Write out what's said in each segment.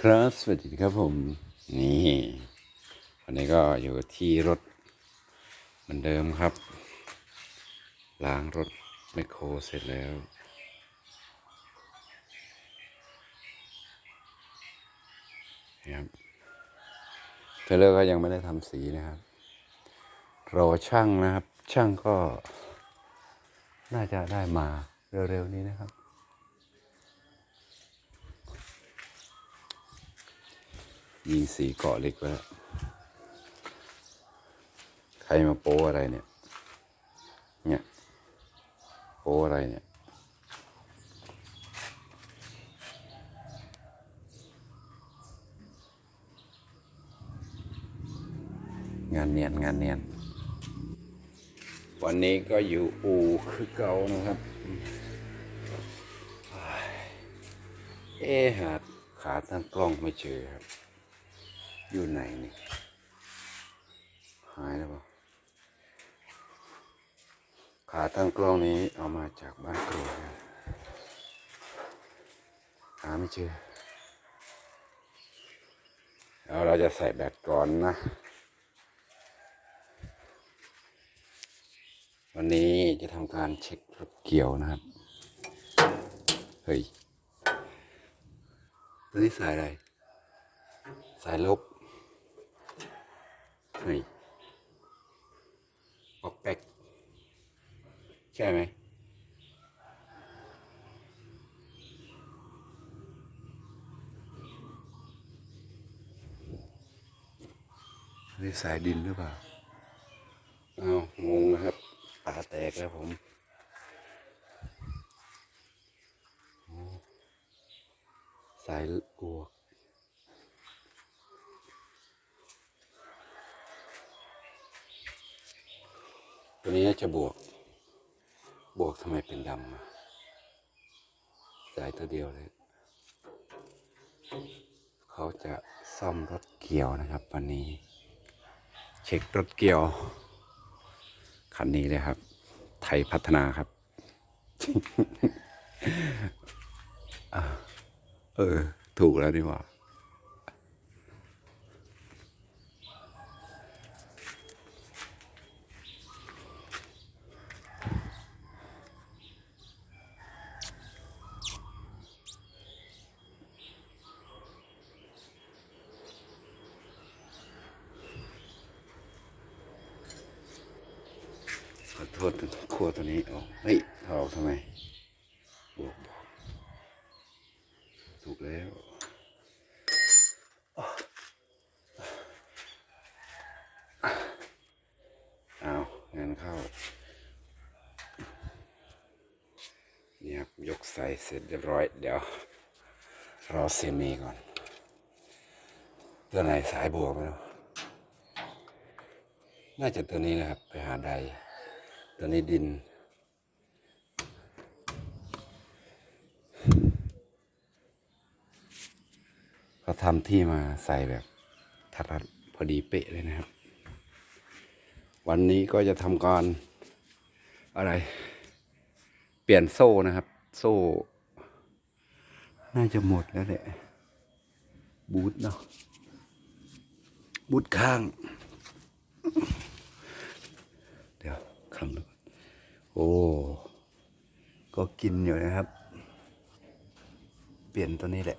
ครับ สวัสดีครับผม นี่วันนี้ก็อยู่ที่รถ เหมือนเดิมครับ ล้างรถไมโครเสร็จแล้วนี่ครับเทเลอร์ก็ยังไม่ได้ทำสีนะครับ รอช่างนะครับ ช่างก็ น่าจะได้มาเร็วๆนี้นะครับ ยิงสีเกาะเหล็กไว้แล้วใครมาโป้อะไรเนี่ย เนี่ยโป้อะไรเนี่ยงานเนียนงานเนียน วันนี้ก็อยู่อูคือเก่านะครับ เอ๊ะหาขาตั้งกล้องไม่เจอครับ อยู่ไหนนี่ หายแล้วเปล่าขาตั้งกล้องนี้เอามาจากบ้านกรวดหาไม่เจอแล้วเราจะใส่แบตก่อนนะ วันนี้จะทำการเช็ครถเกี่ยวนะครับ เฮ้ยตัวนี้สายอะไร สายลบ เฮ้ยออกแปกใช่ไหมนี่สายดินหรือเปล่าอ้าวงงนะครับตาแตกแล้วผมโอ้สายกวก ตัวนี้จะบวก บวกทำไมเป็นดำสายตัวเดียวเลย เขาจะซ่อมรถเกี่ยวนะครับ วันนี้ เช็ครถเกี่ยว คันนี้เลยครับ ไทยพัฒนาครับ เออ ถูกแล้วนี่หว่า ทษครัวตัวนี้ออกเฮ้ยเอาทำไมบวกบอกถูกแล้วเอางานเข้าเนี่ยครับยกใส่เสร็จเรียบร้อย เดี๋ยวรอเซมีก่อนตัวไหนสายบวกไม่รู้น่าจะตัวนี้นะครับ ไปหาใด ตัวนี้ดิน เขาทำที่มาใส่แบบทัดรัดพอดีเป๊ะเลยนะครับ วันนี้ก็จะทำการอะไร เปลี่ยนโซ่นะครับ โซ่ น่าจะหมดแล้วแหละ บูทเนาะบูทข้าง เดี๋ยวคำดูก่อน โอ้ ก็กินอยู่นะครับ เปลี่ยนตัวนี้แหละ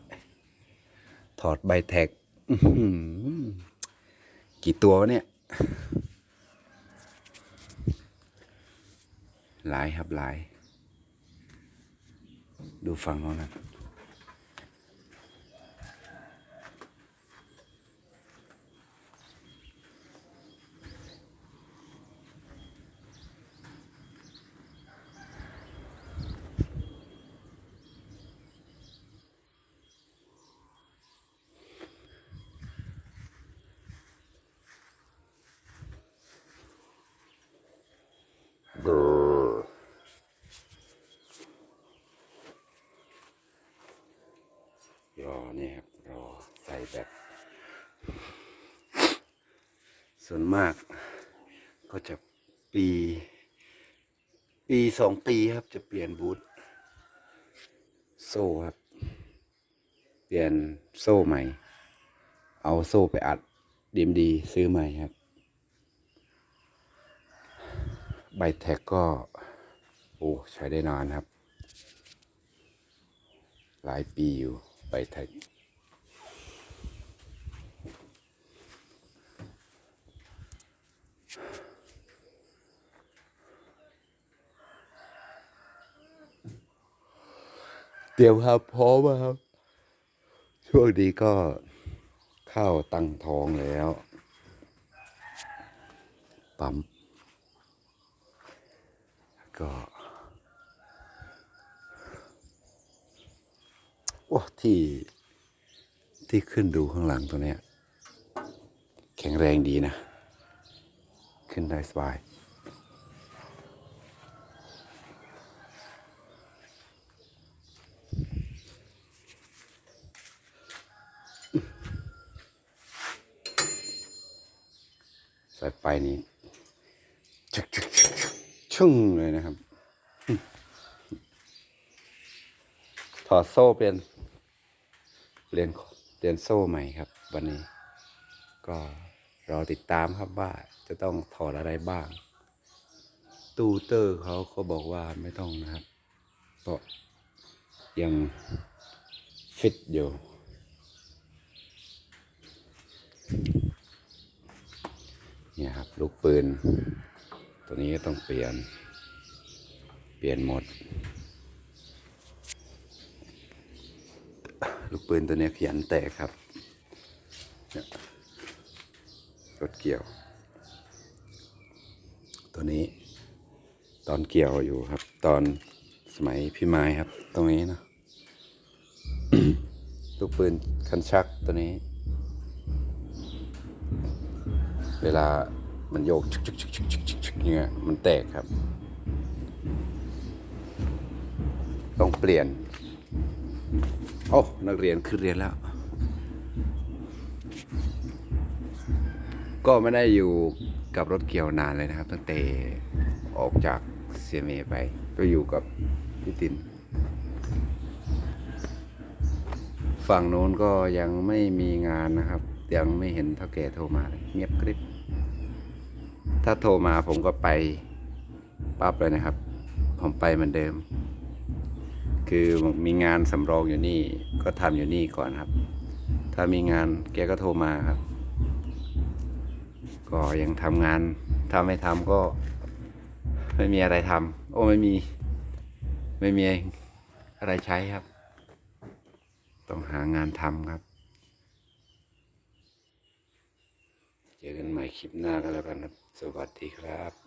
ถอดใบแท็กกี่ตัววะเนี่ย หลายครับหลาย ดูฟังเขานะ บรรอเนี่ยครับ รอใส่แบบ ส่วนมาก ก็จะปี ปีสองปีครับจะเปลี่ยนบูทโซ่ครับ เปลี่ยนโซ่ใหม่ เอาโซ่ไปอัดดีมดีซื้อใหม่ครับ ใบแท็กก็ โอ้ ใช้ได้นานครับ หลายปีอยู่ใบแท็ก รียมครับพร้อมครับ ช่วงนี้ก็เข้าวตั้งท้องแล้วปั๊มก็โอ้ที่ที่ขึ้นดูข้างหลังตัวเนี้ย แข็งแรงดีนะ ขึ้นได้สบาย สายไฟ นี้ชึกชึกชึกชึกชึ่งเลยนะครับ ถอดโซ่เปลี่ยนเปลี่ยนเปลี่ยนโซ่ใหม่ครับ วันนี้ ก็รอติดตามครับว่าจะต้องถอดอะไรบ้าง ตูเตอร์เขาเขาบอกว่าไม่ต้องนะครับ เพราะยังฟิตอยู่ เนี่ยครับลูกปืน ตัวนี้ก็ต้องเปลี่ยน เปลี่ยนหมด ลูกปืนตัวนี้ขยันแตกครับรถเกี่ยว ตัวนี้ ตอนเกี่ยวอยู่ครับ ตอนสมัยพี่ไม้ครับ ตรงนี้นะลูกปืนคันชักตัวนี้ เวลามันโยกชึกชึกชึกชึกชึกชึกชึกเนี่ยมันแตกครับ ต้องเปลี่ยน โอ้นักเรียนขึ้นเรียนแล้ว ก็ไม่ได้อยู่กับรถเกี่ยวนานเลยนะครับ ตั้งแต่ออกจากเซเมไป ก็อยู่กับพี่ติน ฝั่งโน้นก็ยังไม่มีงานนะครับ ยังไม่เห็นเท่าแก่โทรมาเลยเงียบกริบ ถ้าโทรมาผมก็ไปปั๊บเลยนะครับ ผมไปเหมือนเดิม คือมีงานสำรองอยู่นี่ก็ทำอยู่นี่ก่อนครับ ถ้ามีงานแกก็โทรมาครับ ก็ยังทำงานถ้าไม่ทำก็ไม่มีอะไรทำโอ้ไม่มี ไม่มีอะไรใช้ครับ ต้องหางานทำครับเจอกันใหม่คลิปหน้ากันแล้วกันครับ สวัสดีครับ